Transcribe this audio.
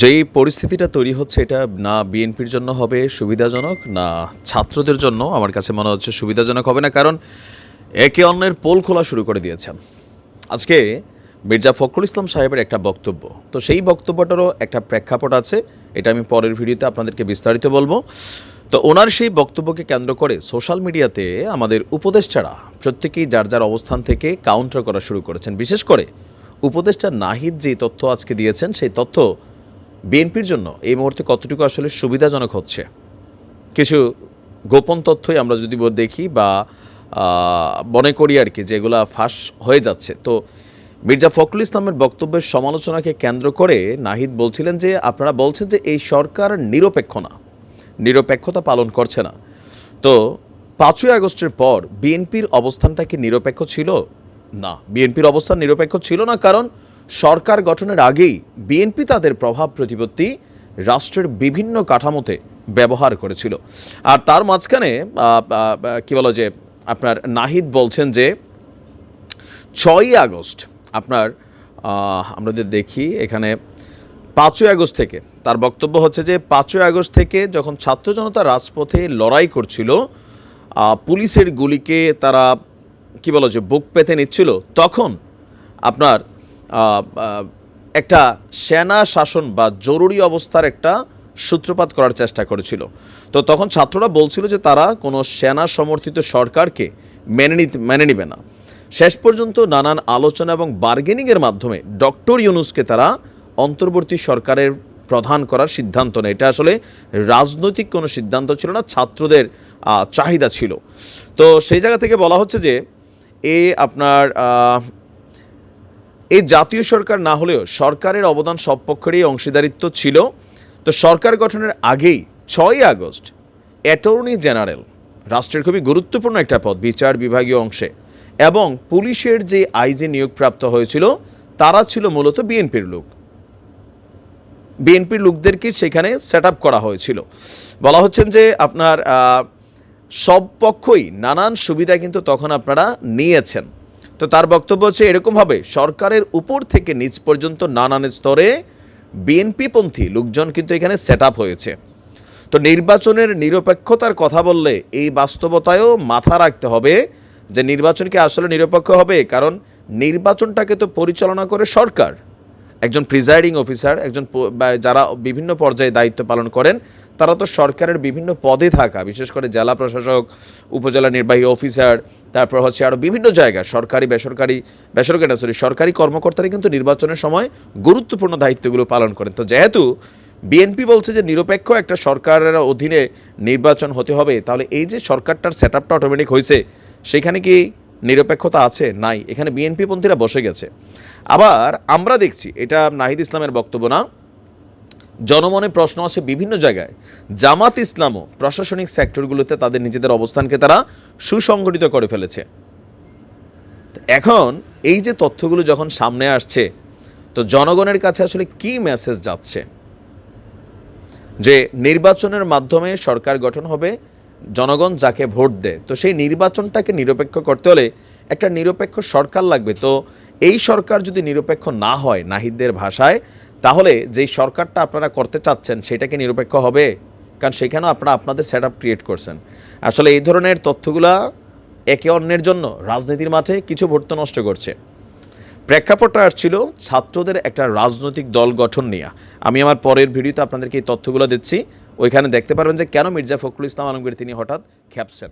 যেই পরিস্থিতিটা তৈরি হচ্ছে, এটা না বিএনপির জন্য হবে সুবিধাজনক, না ছাত্রদের জন্য, আমার কাছে মনে হচ্ছে সুবিধাজনক হবে না, কারণ একে অন্যের পোল খোলা শুরু করে দিয়েছেন। আজকে মির্জা ফখরুল ইসলাম সাহেবের একটা বক্তব্য, তো সেই বক্তব্যটারও একটা প্রেক্ষাপট আছে, এটা আমি পরের ভিডিওতে আপনাদেরকে বিস্তারিত বলব। তো ওনার সেই বক্তব্যকে কেন্দ্র করে সোশ্যাল মিডিয়াতে আমাদের উপদেষ্টারা প্রত্যেকেই যার যার অবস্থান থেকে কাউন্টার করা শুরু করেছেন। বিশেষ করে উপদেষ্টা নাহিদ যে তথ্য আজকে দিয়েছেন, সেই তথ্য বিএনপির জন্য এই মুহূর্তে কতটুকু আসলে সুবিধাজনক হচ্ছে? কিছু গোপন তথ্যই আমরা যদি দেখি বা মনে করি আর কি যেগুলা ফাঁস হয়ে যাচ্ছে। তো মির্জা ফখরুল ইসলামের বক্তব্যের সমালোচনাকে কেন্দ্র করে নাহিদ বলছিলেন যে, আপনারা বলছেন যে এই সরকার নিরপেক্ষ না। নিরপেক্ষতা পালন করছে না। তো পাঁচই আগস্টের পর বিএনপির অবস্থানটা কি নিরপেক্ষ ছিল? না, বিএনপির অবস্থান নিরপেক্ষ ছিল না কারণ সরকার গঠনের আগেই বিএনপি তাদের প্রভাব প্রতিপত্তি রাষ্ট্রের বিভিন্ন কাঠামোতে ব্যবহার করেছিল। আর তার মাঝখানে কি বলো যে, আপনার নাহিদ বলছেন যে, ছয়ই আগস্ট, আপনার আমরা যদি দেখি এখানে পাঁচই আগস্ট থেকে, তার বক্তব্য হচ্ছে যে, পাঁচই আগস্ট থেকে যখন ছাত্র জনতা রাজপথে লড়াই করছিল পুলিশের গুলিকে তারা, কি বলো যে, বুক পেতে নিচ্ছিল, তখন আপনার একটা সেনা শাসন বা জরুরি অবস্থার একটা সূত্রপাত করার চেষ্টা করেছিল। তো তখন ছাত্ররা বলছিল যে তারা কোনো সেনা সমর্থিত সরকারকে মেনে নিতে, মেনে নিবে না। শেষ পর্যন্ত নানান আলোচনা এবং বার্গেনিংয়ের মাধ্যমে ডক্টর ইউনুসকে তারা অন্তর্বর্তী সরকারের প্রধান করার সিদ্ধান্ত নেয়। এটা আসলে রাজনৈতিক কোনো সিদ্ধান্ত ছিল না, ছাত্রদের চাহিদা ছিল। তো সেই জায়গা থেকে বলা হচ্ছে যে, এ আপনার এই জাতীয় সরকার না হলেও সরকারের অবদান সব পক্ষেরই অংশীদারিত্ব ছিল। তো সরকার গঠনের আগেই ছয়ই আগস্ট অ্যাটর্নি জেনারেল, রাষ্ট্রের খুবই গুরুত্বপূর্ণ একটা পদ, বিচার বিভাগীয় অংশে, এবং পুলিশের যে আইজি নিয়োগপ্রাপ্ত হয়েছিল, তারা ছিল মূলত বিএনপির লোক। বিএনপির লোকদেরকে সেখানে সেট করা হয়েছিল। বলা হচ্ছেন যে আপনার সব পক্ষই নানান সুবিধা কিন্তু তখন আপনারা নিয়েছেন। তো তার বক্তব্য হচ্ছে এরকমভাবে সরকারের উপর থেকে নিচ পর্যন্ত নানান স্তরে বিএনপিপন্থী লোকজন কিন্তু এখানে সেট হয়েছে। তো নির্বাচনের নিরপেক্ষতার কথা বললে এই বাস্তবতায়ও মাথা রাখতে হবে যে নির্বাচন কি আসলে নিরপেক্ষ হবে, কারণ নির্বাচনটাকে তো পরিচালনা করে সরকার। একজন প্রিজাইডিং অফিসার একজন যারা বিভিন্ন পর্যায়ে দায়িত্ব পালন করেন, তারা তো সরকারের বিভিন্ন পদে থাকা, বিশেষ করে জেলা প্রশাসক, উপজেলা নির্বাহী অফিসার তারপর হচ্ছে আরও বিভিন্ন জায়গায় সরকারি, বেসরকারি বেসরকারি না সরি সরকারি কর্মকর্তারা কিন্তু নির্বাচনের সময় গুরুত্বপূর্ণ দায়িত্বগুলো পালন করেন। তো যেহেতু বিএনপি বলছে যে নিরপেক্ষ একটা সরকারের অধীনে নির্বাচন হতে হবে, তাহলে এই যে সরকারটার সেট আপটা অটোমেটিক হয়েছে, সেখানে কি নিরপেক্ষতা আছে? নাই। এখানে বিএনপি পন্থীরা বসে গেছে। আবার আমরা দেখছি, এটা নাহিদ ইসলামের বক্তব্য না। জনমনে প্রশ্ন আছে বিভিন্ন জায়গায়। জামাত ইসলামও প্রশাসনিক সেক্টরগুলোতে তাদের নিজেদের অবস্থানকে তারা সুসংগঠিত করে ফেলেছে। এখন এই যে তথ্যগুলো যখন সামনে আসছে, তো জনগণের কাছে আসলে কি মেসেজ যাচ্ছে? যে নির্বাচনের মাধ্যমে সরকার গঠন হবে জনগণ যাকে ভোট দেয়, তো সেই নির্বাচনটাকে নিরপেক্ষ করতে হলে একটা নিরপেক্ষ সরকার লাগবে। তো এই সরকার যদি নিরপেক্ষ না হয় নাহিদদের ভাষায়, তাহলে যেই সরকারটা আপনারা করতে চাচ্ছেন, সেটাকে নিরপেক্ষ হবে? কারণ সেখানেও আপনারা আপনাদের সেট ক্রিয়েট করছেন। আসলে এই ধরনের তথ্যগুলা একে অন্যের জন্য রাজনীতির মাঠে কিছু ভোট নষ্ট করছে। প্রেক্ষাপটটা আসছিল ছাত্রদের একটা রাজনৈতিক দল গঠন নিয়ে। আমি আমার পরের ভিডিওতে আপনাদেরকে এই তথ্যগুলো দিচ্ছি। ওইখানে দেখতে পারবেন যে কেন মির্জা ফখরুল ইসলাম আলমগীর তিনি হঠাৎ খেপছেন